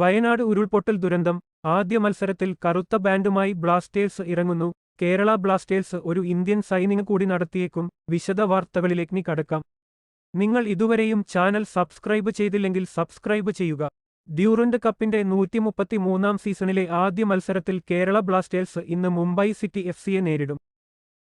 വയനാട് ഉരുൾപൊട്ടൽ ദുരന്തം ആദ്യ മത്സരത്തിൽ കറുത്ത ബാൻഡുമായി ബ്ലാസ്റ്റേഴ്സ് ഇറങ്ങുന്നു. കേരള ബ്ലാസ്റ്റേഴ്സ് ഒരു ഇന്ത്യൻ സൈനിക കൂടി നടത്തിയേക്കും വിശദ വാർത്തകളിലേക്ക് കടക്കാം. നിങ്ങൾ ഇതുവരെയും ചാനൽ സബ്സ്ക്രൈബ് ചെയ്തില്ലെങ്കിൽ സബ്സ്ക്രൈബ് ചെയ്യുക. ഡ്യൂറന്റ് കപ്പിന്റെ നൂറ്റിമുപ്പത്തിമൂന്നാം സീസണിലെ ആദ്യ മത്സരത്തിൽ കേരള ബ്ലാസ്റ്റേഴ്സ് ഇന്ന് മുംബൈ സിറ്റി എഫ് സിയെ നേരിടും.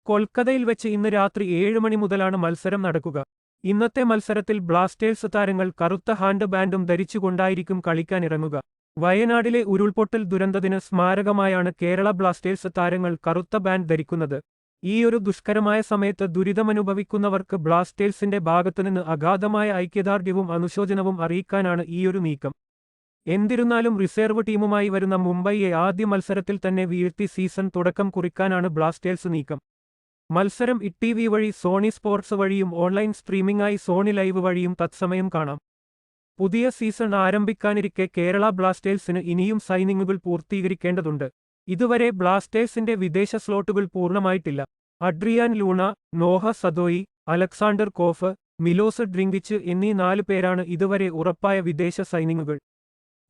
കൊൽക്കത്തയിൽ വെച്ച് ഇന്ന് രാത്രി ഏഴ് മണി മുതലാണ് മത്സരം നടക്കുക. ഇന്നത്തെ മത്സരത്തിൽ ബ്ലാസ്റ്റേഴ്സ് താരങ്ങൾ കറുത്ത ഹാൻഡ് ബാൻഡും ധരിച്ചുകൊണ്ടായിരിക്കും കളിക്കാനിറങ്ങുക. വയനാടിലെ ഉരുൾപൊട്ടൽ ദുരന്തത്തിന് സ്മാരകമായാണ് കേരള ബ്ലാസ്റ്റേഴ്സ് താരങ്ങൾ കറുത്ത ബാൻഡ് ധരിക്കുന്നത്. ഈ ഒരു ദുഷ്കരമായ സമയത്ത് ദുരിതമനുഭവിക്കുന്നവർക്ക് ബ്ലാസ്റ്റേഴ്സിന്റെ ഭാഗത്തുനിന്ന് അഗാധമായ ഐക്യദാർഢ്യവും അനുശോചനവും അറിയിക്കാനാണ് ഈയൊരു നീക്കം. എന്നിരുന്നാലും റിസർവ് ടീമുമായി വരുന്ന മുംബൈയെ ആദ്യ മത്സരത്തിൽ തന്നെ വീഴ്ത്തി സീസൺ തുടക്കം കുറിക്കാനാണ് ബ്ലാസ്റ്റേഴ്സ് നീക്കം. മത്സരം ഇ വി വഴി സോണി സ്പോർട്സ് വഴിയും ഓൺലൈൻ സ്ട്രീമിംഗായി സോണി ലൈവ് വഴിയും തത്സമയം കാണാം. പുതിയ സീസൺ ആരംഭിക്കാനിരിക്കെ കേരള ബ്ലാസ്റ്റേഴ്സിന് ഇനിയും സൈനിങ്ങുകൾ പൂർത്തീകരിക്കേണ്ടതുണ്ട്. ഇതുവരെ ബ്ലാസ്റ്റേഴ്സിന്റെ വിദേശ സ്ലോട്ടുകൾ പൂർണമായിട്ടില്ല. Adrian Luna Noah Sadaoui Alexandre Coeff Milos Drincic എന്നീ നാല് പേരാണ് ഇതുവരെ ഉറപ്പായ വിദേശ സൈനിങ്ങുകൾ.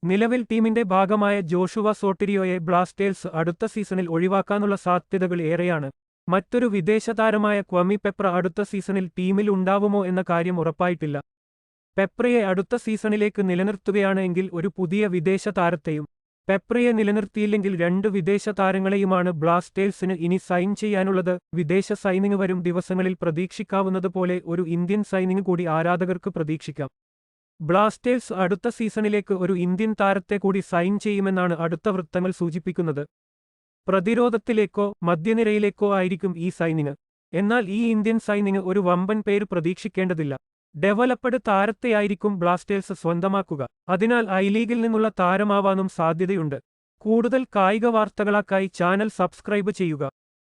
നിലവിൽ ടീമിന്റെ ഭാഗമായ ജോഷുവ സോട്ടിരിയോയെ ബ്ലാസ്റ്റേഴ്സ് അടുത്ത സീസണിൽ ഒഴിവാക്കാനുള്ള സാധ്യതകൾ ഏറെയാണ്. മറ്റൊരു വിദേശതാരമായ ക്വമി പെപ്ര അടുത്ത സീസണിൽ ടീമിൽ ഉണ്ടാവുമോ എന്ന കാര്യം ഉറപ്പായിട്ടില്ല. പെപ്രയെ അടുത്ത സീസണിലേക്ക് നിലനിർത്തുകയാണെങ്കിൽ ഒരു പുതിയ വിദേശ താരത്തെയും പെപ്രയെ നിലനിർത്തിയില്ലെങ്കിൽ രണ്ട് വിദേശ താരങ്ങളെയുമാണ് ബ്ലാസ്റ്റേഴ്സിന് ഇനി സൈൻ ചെയ്യാനുള്ളത്. വിദേശ സൈനിങ് വരും ദിവസങ്ങളിൽ പ്രതീക്ഷിക്കാവുന്നതുപോലെ ഒരു ഇന്ത്യൻ സൈനിങ് കൂടി ആരാധകർക്ക് പ്രതീക്ഷിക്കാം. ബ്ലാസ്റ്റേഴ്സ് അടുത്ത സീസണിലേക്ക് ഒരു ഇന്ത്യൻ താരത്തെ കൂടി സൈൻ ചെയ്യുമെന്നാണ് അടുത്ത വൃത്തങ്ങൾ സൂചിപ്പിക്കുന്നത്. പ്രതിരോധത്തിലേക്കോ മധ്യനിരയിലേക്കോ ആയിരിക്കും ഈ സൈനിങ് എന്നാൽ ഈ ഇന്ത്യൻ സൈനിങ് ഒരു വമ്പൻ പേര് പ്രതീക്ഷിക്കേണ്ടതില്ല. Developed താരത്തെയായിരിക്കും Blasters സ്വന്തമാക്കുക. അതിനാൽ ഐ ലീഗിൽ നിന്നുള്ള താരമാവാനും സാധ്യതയുണ്ട്. കൂടുതൽ കായിക വാർത്തകളാക്കായി ചാനൽ സബ്സ്ക്രൈബ് ചെയ്യുക.